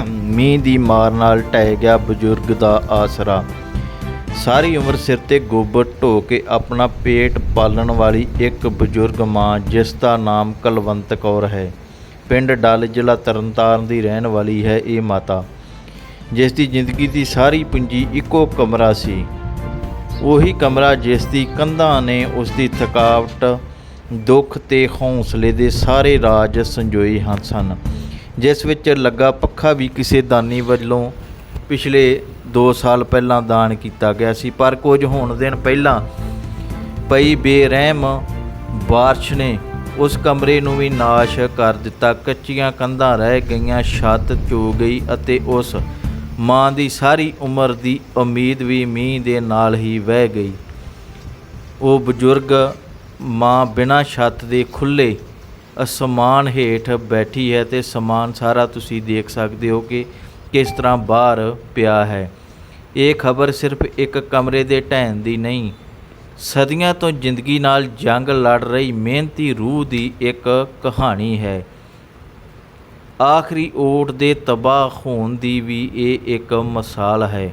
ਮੀਂਹ ਦੀ ਮਾਰ ਨਾਲ ਟਹਿ ਗਿਆ ਬਜ਼ੁਰਗ ਦਾ ਆਸਰਾ। ਸਾਰੀ ਉਮਰ ਸਿਰ ਤੇ ਗੋਬਰ ਢੋ ਕੇ ਆਪਣਾ ਪੇਟ ਪਾਲਣ ਵਾਲੀ ਇੱਕ ਬਜ਼ੁਰਗ ਮਾਂ, ਜਿਸ ਦਾ ਨਾਮ ਕੁਲਵੰਤ ਕੌਰ ਹੈ। ਪਿੰਡ ਡੱਲ ਜ਼ਿਲ੍ਹਾ ਤਰਨਤਾਰਨ ਦੀ ਰਹਿਣ ਵਾਲੀ ਹੈ ਇਹ ਮਾਤਾ, ਜਿਸ ਦੀ ਜ਼ਿੰਦਗੀ ਦੀ ਸਾਰੀ ਪੂੰਜੀ ਇੱਕੋ ਕਮਰਾ ਸੀ। ਉਹੀ ਕਮਰਾ ਜਿਸ ਦੀ ਕੰਧਾਂ ਨੇ ਉਸ ਦੀ ਥਕਾਵਟ, ਦੁੱਖ ਤੇ ਹੌਸਲੇ ਦੇ ਸਾਰੇ ਰਾਜ ਸੰਜੋਏ ਹਨ ਸਨ। ਜਿਸ ਵਿੱਚ ਲੱਗਾ ਪੱਖਾ ਵੀ ਕਿਸੇ ਦਾਨੀ ਵੱਲੋਂ ਪਿਛਲੇ 2 ਸਾਲ ਪਹਿਲਾਂ ਦਾਨ ਕੀਤਾ ਗਿਆ ਸੀ। ਪਰ ਕੁਝ ਹੋਣ ਦਿਨ ਪਹਿਲਾਂ ਪਈ ਬੇਰਹਿਮ ਬਾਰਿਸ਼ ਨੇ ਉਸ ਕਮਰੇ ਨੂੰ ਵੀ ਨਾਸ਼ ਕਰ ਦਿੱਤਾ। ਕੱਚੀਆਂ ਕੰਧਾਂ ਰਹਿ ਗਈਆਂ, ਛੱਤ ਚੋ ਗਈ ਅਤੇ ਉਸ ਮਾਂ ਦੀ ਸਾਰੀ ਉਮਰ ਦੀ ਉਮੀਦ ਵੀ ਮੀਂਹ ਦੇ ਨਾਲ ਹੀ ਵਹਿ ਗਈ। ਉਹ ਬਜ਼ੁਰਗ ਮਾਂ ਬਿਨਾਂ ਛੱਤ ਦੇ ਖੁੱਲੇ ਅਸਮਾਨ ਹੇਠ ਬੈਠੀ ਹੈ ਤੇ ਸਮਾਨ ਸਾਰਾ ਤੁਸੀਂ ਦੇਖ ਸਕਦੇ ਹੋ ਕਿ ਕਿਸ ਤਰ੍ਹਾਂ ਬਾਹਰ ਪਿਆ ਹੈ। ਇਹ ਖਬਰ ਸਿਰਫ ਇੱਕ ਕਮਰੇ ਦੇ ਢਹਿਣ ਦੀ ਨਹੀਂ, ਸਦੀਆਂ ਤੋਂ ਜ਼ਿੰਦਗੀ ਨਾਲ ਜੰਗ ਲੜ ਰਹੀ ਮਿਹਨਤੀ ਰੂਹ ਦੀ ਇੱਕ ਕਹਾਣੀ ਹੈ। ਆਖਰੀ ਓਟ ਦੇ ਤਬਾਹ ਹੋਣ ਦੀ ਵੀ ਇਹ ਇੱਕ ਮਿਸਾਲ ਹੈ।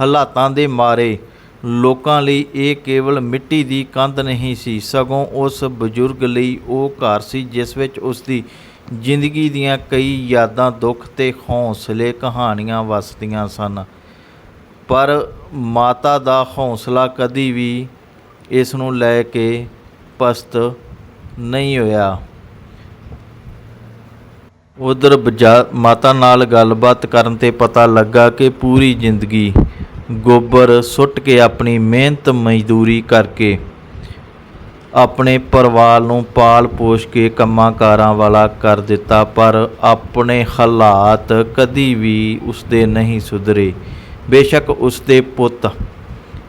ਹਾਲਾਤਾਂ ਦੇ ਮਾਰੇ ਲੋਕਾਂ ਲਈ ਇਹ ਕੇਵਲ ਮਿੱਟੀ ਦੀ ਕੰਧ ਨਹੀਂ ਸੀ, ਸਗੋਂ ਉਸ ਬਜ਼ੁਰਗ ਲਈ ਉਹ ਘਰ ਸੀ, ਜਿਸ ਵਿੱਚ ਉਸ ਦੀ ਜ਼ਿੰਦਗੀ ਦੀਆਂ ਕਈ ਯਾਦਾਂ ਦੁੱਖ ਤੇ ਹੌਸਲੇ ਕਹਾਣੀਆਂ ਵਸਦੀਆਂ ਸਨ। ਪਰ ਮਾਤਾ ਦਾ ਹੌਸਲਾ ਕਦੀ ਵੀ ਇਸ ਨੂੰ ਲੈ ਕੇ ਪਸਤ ਨਹੀਂ ਹੋਇਆ। ਉਧਰ ਮਾਤਾ ਨਾਲ ਗੱਲਬਾਤ ਕਰਨ ਤੇ ਪਤਾ ਲੱਗਾ ਕਿ ਪੂਰੀ ਜ਼ਿੰਦਗੀ ਗੋਬਰ ਸੁੱਟ ਕੇ ਆਪਣੀ ਮਿਹਨਤ ਮਜ਼ਦੂਰੀ ਕਰਕੇ ਆਪਣੇ ਪਰਿਵਾਰ ਨੂੰ ਪਾਲ ਪੋਸ਼ ਕੇ ਕੰਮਾਂ ਕਾਰਾਂ ਵਾਲਾ ਕਰ ਦਿੱਤਾ, ਪਰ ਆਪਣੇ ਹਾਲਾਤ ਕਦੀ ਵੀ ਉਸਦੇ ਨਹੀਂ ਸੁਧਰੇ। ਬੇਸ਼ੱਕ ਉਸਦੇ ਪੁੱਤ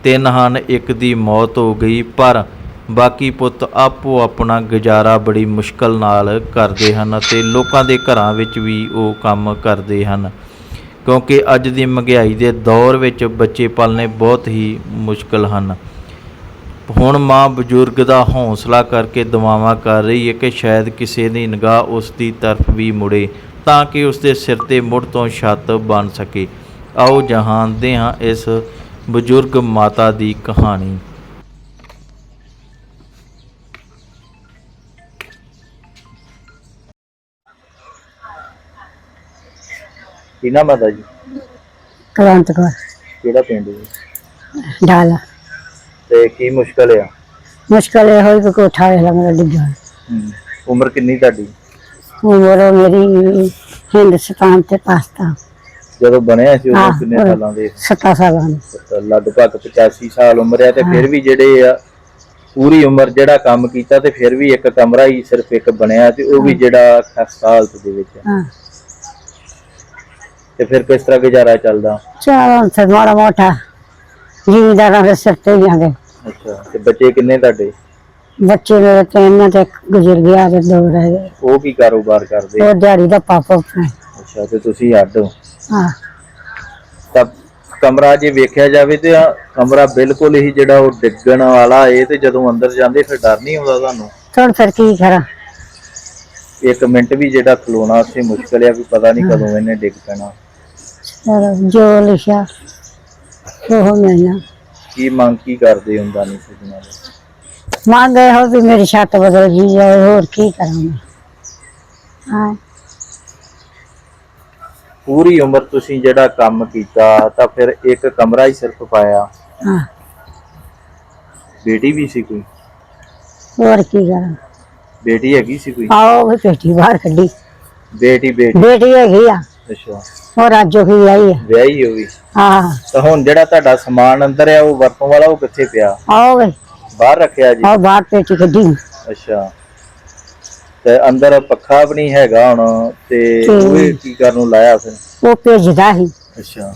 ਤਿੰਨ ਹਨ, ਇੱਕ ਦੀ ਮੌਤ ਹੋ ਗਈ, ਪਰ ਬਾਕੀ ਪੁੱਤ ਆਪੋ ਆਪਣਾ ਗੁਜ਼ਾਰਾ ਬੜੀ ਮੁਸ਼ਕਲ ਨਾਲ ਕਰਦੇ ਹਨ ਅਤੇ ਲੋਕਾਂ ਦੇ ਘਰਾਂ ਵਿੱਚ ਵੀ ਉਹ ਕੰਮ ਕਰਦੇ ਹਨ। ਕਿਉਂਕਿ ਅੱਜ ਦੀ ਮਹਿੰਗਾਈ ਦੇ ਦੌਰ ਵਿੱਚ ਬੱਚੇ ਪਾਲਣੇ ਬਹੁਤ ਹੀ ਮੁਸ਼ਕਲ ਹਨ। ਹੁਣ ਮਾਂ ਬਜ਼ੁਰਗ ਦਾ ਹੌਸਲਾ ਕਰਕੇ ਦੁਆਵਾਂ ਕਰ ਰਹੀ ਹੈ ਕਿ ਸ਼ਾਇਦ ਕਿਸੇ ਦੀ ਨਿਗਾਹ ਉਸ ਦੀ ਤਰਫ ਵੀ ਮੁੜੇ ਤਾਂ ਕਿ ਉਸ ਦੇ ਸਿਰ ਤੇ ਮੁੜ ਤੋਂ ਛੱਤ ਬਣ ਸਕੇ। ਆਓ ਜਹਾਨਦੇ ਹਾਂ ਇਸ ਬਜ਼ੁਰਗ ਮਾਤਾ ਦੀ ਕਹਾਣੀ। ਕਿਨਾ ਮਾਤਾ ਜੀ ਕਲੰਤ ਕੌਰ। ਕਿਹੜਾ ਪਿੰਡ ਜੀ? ਡਾਲਾ। ਤੇ ਕੀ ਮੁਸ਼ਕਲ ਆ? ਮੁਸ਼ਕਲ ਇਹ ਹੋਈ ਕਿ ਕੋਠਾ ਵੇਲਾ ਮੇਰਾ ਡਿੱਗਾ ਹਮ, ਉਮਰ ਕਿੰਨੀ ਤੁਹਾਡੀ? ਉਮਰ ਮੇਰੀ ਹਿੰਦੁਸਤਾਨ ਤੇ ਪਾਕਿਸਤਾਨ। ਜਦੋਂ ਬਣਿਆ ਸੀ ਉਦੋਂ ਕਿੰਨੇ। ਸਾਲਾਂ ਦੇ? 70 ਸਾਲਾਂ ਦੀ। ਤਾਂ ਲਗਭਗ 85 ਸਾਲ ਉਮਰ ਹੈ ਤੇ ਫਿਰ ਵੀ ਜਿਹੜੇ ਆ ਪੂਰੀ ਉਮਰ ਜਿਹੜਾ ਕੰਮ ਕੀਤਾ ਤੇ ਫਿਰ ਵੀ ਇੱਕ ਕਮਰਾ ਹੀ ਸਿਰਫ ਇੱਕ ਬਣਿਆ ਤੇ ਉਹ ਵੀ ਜਿਹੜਾ ਖਸਤਾ ਹਾਲਤ ਦੇ ਵਿੱਚ ਆ। ਹਾਂ। ਤੇ ਫਿਰ ਕਿਸ ਤਰ੍ਹਾਂ ਗੁਜ਼ਾਰਾ ਚੱਲਦਾ? ਚਲੋ ਫਿਰ ਮਾੜਾ ਮੋਟਾ ਜ਼ਿਮੀਦਾਰਾਂ ਦੇ ਸਿਰ ਤੇ ਜਾਂਦੇ ਅੱਛਾ ਤੇ ਬੱਚੇ ਕਿੰਨੇ ਤੁਹਾਡੇ? ਬੱਚੇ ਮੇਰੇ ਤਿੰਨ ਤੇ ਇੱਕ ਗੁਜ਼ਰ ਗਿਆ ਤੇ ਦੋ ਰਹਿ ਗਏ। ਉਹ ਕੀ ਕਾਰੋਬਾਰ ਕਰਦੇ? ਉਹ ਦਿਹਾੜੀ ਦਾ ਪਾਪਾ ਆਪਣਾ ਅੱਛਾ ਤੇ ਤੁਸੀਂ ਅੱਡ ਹੋ? ਹਾਂ। ਤਾਂ ਕਮਰਾ ਜੇ ਵੇਖਿਆ ਜਾਵੇ ਤੇ ਆ ਕਮਰਾ ਬਿਲਕੁਲ ਹੀ ਜਿਹੜਾ ਉਹ ਡਿੱਗਣ ਵਾਲਾ ਏ ਤੇ ਜਦੋਂ ਅੰਦਰ ਜਾਂਦੇ ਫਿਰ ਡਰ ਨਹੀਂ ਆਉਂਦਾ ਤੁਹਾਨੂੰ? ਹੁਣ ਫਿਰ ਕੀ ਕਰਾਂ? ਇੱਕ ਮਿੰਟ ਵੀ ਜਿਹੜਾ ਖਲੋਣਾ ਉੱਥੇ ਮੁਸ਼ਕਲ ਆ ਵੀ ਪਤਾ ਨਹੀਂ ਕਦੋਂ ਇਹਨੇ ਡਿੱਗ ਪੈਣਾ। ਚਲੋ ਜੋ ਲਿਖਿਆ ਉਹ ਮਿਲਣਾ। ਕੀ ਮੰਗ ਕੀ ਕਰਦੇ ਹੁੰਦਾ ਨਹੀਂ ਸਜਣਾ ਮੰਗ ਇਹੋ ਵੀ ਮੇਰੀ ਛੱਤ ਬਦਲ ਗਈ ਜਾਏ ਹੋਰ ਕੀ ਕਰਾਂ ਮੈਂ ਹਾਂ। ਪੂਰੀ ਉਮਰ ਤੁਸੀਂ ਜਿਹੜਾ ਕੰਮ ਕੀਤਾ ਤਾਂ ਫਿਰ ਇੱਕ ਕਮਰਾ ਹੀ ਸਿਰਫ ਪਾਇਆ। ਹਾਂ। ਬੇਟੀ ਵੀ ਸੀ ਕੋਈ? ਹੋਰ ਕੀ ਕਰਾਂ? ਬੇਟੀ ਹੈਗੀ ਸੀ ਕੋਈ? ਆਓ ਵੀ ਪੇਟੀ ਬਾਹਰ ਕੱਢੀ। ਬੇਟੀ ਬੇਟੀ। ਬੇਟੀ ਹੈਗੀ ਆ। ਅੱਛਾ। ਹੋਰ ਰਾਜੋ ਕੀ ਆਈ ਆ। ਵਿਆਹੀ ਹੋਈ ਹਾਂ। ਤਾਂ ਹੁਣ ਜਿਹੜਾ ਤੁਹਾਡਾ ਸਮਾਨ ਅੰਦਰ ਹੈ ਉਹ ਵਰਤੋਂ ਵਾਲਾ ਉਹ ਕਿੱਥੇ ਪਿਆ? ਆਓ ਵੇ। ਬਾਹਰ ਰੱਖਿਆ ਜੀ? ਆਓ ਬਾਹਰ ਪੇਟੀ ਕੱਢੀ ਅੱਛਾ। ਤੇ ਅੰਦਰ ਪੱਖਾ ਵੀ ਨਹੀਂ ਹੈਗਾ ਹੁਣ ਤੇ ਉਹ ਵੀ ਕੀ ਕਰਨ ਨੂੰ ਲਾਇਆ ਫਿਰ? ਉਹ ਭੇਜਦਾ ਸੀ। ਅੱਛਾ।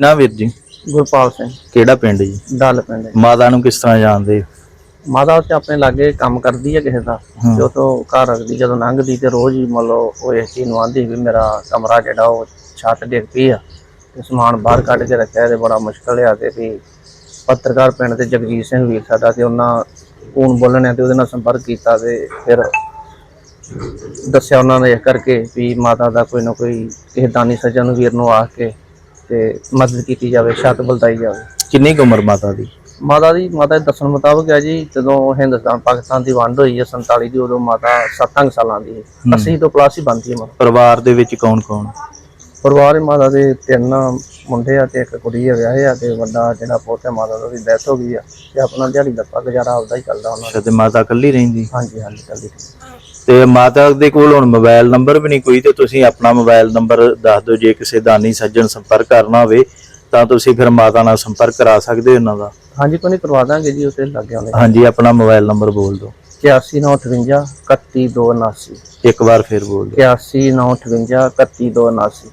ਨਾ ਵੀਰ ਜੀ। ਗੁਰਪਾਲ ਸਿੰਘ। ਕਿਹੜਾ ਪਿੰਡ ਜੀ? ਡੱਲ ਪਿੰਡ ਹੈ। ਮਾਤਾ ਨੂੰ ਕਿਸ ਤਰ੍ਹਾਂ ਜਾਣਦੇ? ਮਾਤਾ ਉੱਥੇ ਆਪਣੇ ਲਾਗੇ ਕੰਮ ਕਰਦੀ ਹੈ ਕਿਸੇ ਦਾ ਹਾਂ। ਜੋ ਤੋਂ ਘਰ ਰੱਖਦੀ ਜਦੋਂ ਲੰਘਦੀ ਤੇ ਰੋਜ਼ ਹੀ ਮੰਨ ਲਓ ਉਹ ਇਸ ਚੀਜ਼ ਨੂੰ ਆਂਦੀ ਵੀ ਮੇਰਾ ਕਮਰਾ ਜਿਹੜਾ ਉਹ ਛੱਤ ਡਿੱਗ ਪਈ ਆ ਤੇ ਸਮਾਨ ਬਾਹਰ ਕੱਢ ਕੇ ਰੱਖਿਆ ਤੇ ਬੜਾ ਮੁਸ਼ਕਲ ਆ ਤੇ ਵੀ ਪੱਤਰਕਾਰ ਪਿੰਡ ਤੇ ਜਗਜੀਤ ਸਿੰਘ ਵੀਰ ਸਾਡਾ ਤੇ ਉਹਨਾਂ ਫੋਨ ਬੋਲਣਿਆ ਤੇ ਉਹਦੇ ਨਾਲ ਸੰਪਰਕ ਕੀਤਾ ਤੇ ਫਿਰ ਦੱਸਿਆ ਉਹਨਾਂ ਨੇ ਇਸ ਕਰਕੇ ਵੀ ਮਾਤਾ ਦਾ ਕੋਈ ਨਾ ਕੋਈ ਕਿਸੇ ਦਾਨੀ ਸੱਜਣ ਵੀਰ ਨੂੰ ਆ ਕੇ ਤੇ ਮਦਦ ਕੀਤੀ ਜਾਵੇ ਛੱਤ ਬਲਦਾਈ ਜਾਵੇ ਕਿੰਨੀ ਕੁ ਉਮਰ ਮਾਤਾ ਦੀ ਮਾਤਾ ਦੀ ਮਾਤਾ ਦੇ ਦੱਸਣ ਮੁਤਾਬਕ ਹੈ ਜੀ ਜਦੋਂ ਹਿੰਦੁਸਤਾਨ ਪਾਕਿਸਤਾਨ ਦੀ ਵੰਡ ਹੋਈ ਹੈ 47 ਦੀ ਉਦੋਂ ਮਾਤਾ 7 ਸਾਲਾਂ ਦੀ ਸੀ 80 ਤੋਂ ਪਲੱਸ ਹੀ ਬਣਦੀ ਹੈ ਮਾਤਾ। ਪਰਿਵਾਰ ਦੇ ਵਿੱਚ ਕੌਣ ਕੌਣ? ਪਰਿਵਾਰ ਹੀ ਮਾਤਾ ਦੇ ਤਿੰਨ ਮੁੰਡੇ ਆ ਤੇ ਇੱਕ ਕੁੜੀ ਆ ਵਿਆਹੇ ਆ ਤੇ ਵੱਡਾ ਜਿਹੜਾ ਪੁੱਤ ਹੈ ਮਾਤਾ ਦਾ ਉਹਦੀ ਡੈਥ ਹੋ ਗਈ ਆ ਤੇ ਆਪਣਾ ਦਿਹਾੜੀ ਦੱਪਾ ਗੁਜ਼ਾਰਾ ਆਪਦਾ ਹੀ ਚੱਲਦਾ ਉਹਨਾਂ ਦਾ। ਤੇ ਮਾਤਾ ਇਕੱਲੀ ਰਹਿੰਦੀ? ਹਾਂਜੀ ਹਾਂਜੀ ਚੱਲਦੀ ਤੇ ਮਾਤਾ ਦੇ ਕੋਲ ਹੁਣ ਮੋਬਾਈਲ ਨੰਬਰ ਵੀ ਨਹੀਂ ਕੋਈ ਤੇ ਤੁਸੀਂ ਆਪਣਾ ਮੋਬਾਈਲ ਨੰਬਰ ਦੱਸ ਦਿਓ ਜੇ ਕਿਸੇ ਦਾਨੀ ਸੱਜਣ ਸੰਪਰਕ ਕਰਨਾ ਹੋਵੇ ਤਾਂ ਤੁਸੀਂ ਫਿਰ ਮਾਤਾ ਨਾਲ ਸੰਪਰਕ ਕਰਾ ਸਕਦੇ ਹੋ ਉਹਨਾਂ ਦਾ? ਹਾਂਜੀ ਕੋਈ ਨਹੀਂ ਕਰਵਾ ਦਾਂਗੇ ਜੀ ਉਸੇ ਲੱਗ ਆਉਂਦੇ ਹਾਂਜੀ ਆਪਣਾ ਮੋਬਾਈਲ ਨੰਬਰ ਬੋਲ ਦਿਓ। 8958 31279 ਇੱਕ ਵਾਰ ਫਿਰ ਬੋਲ ਦਿਓ। 8958 31279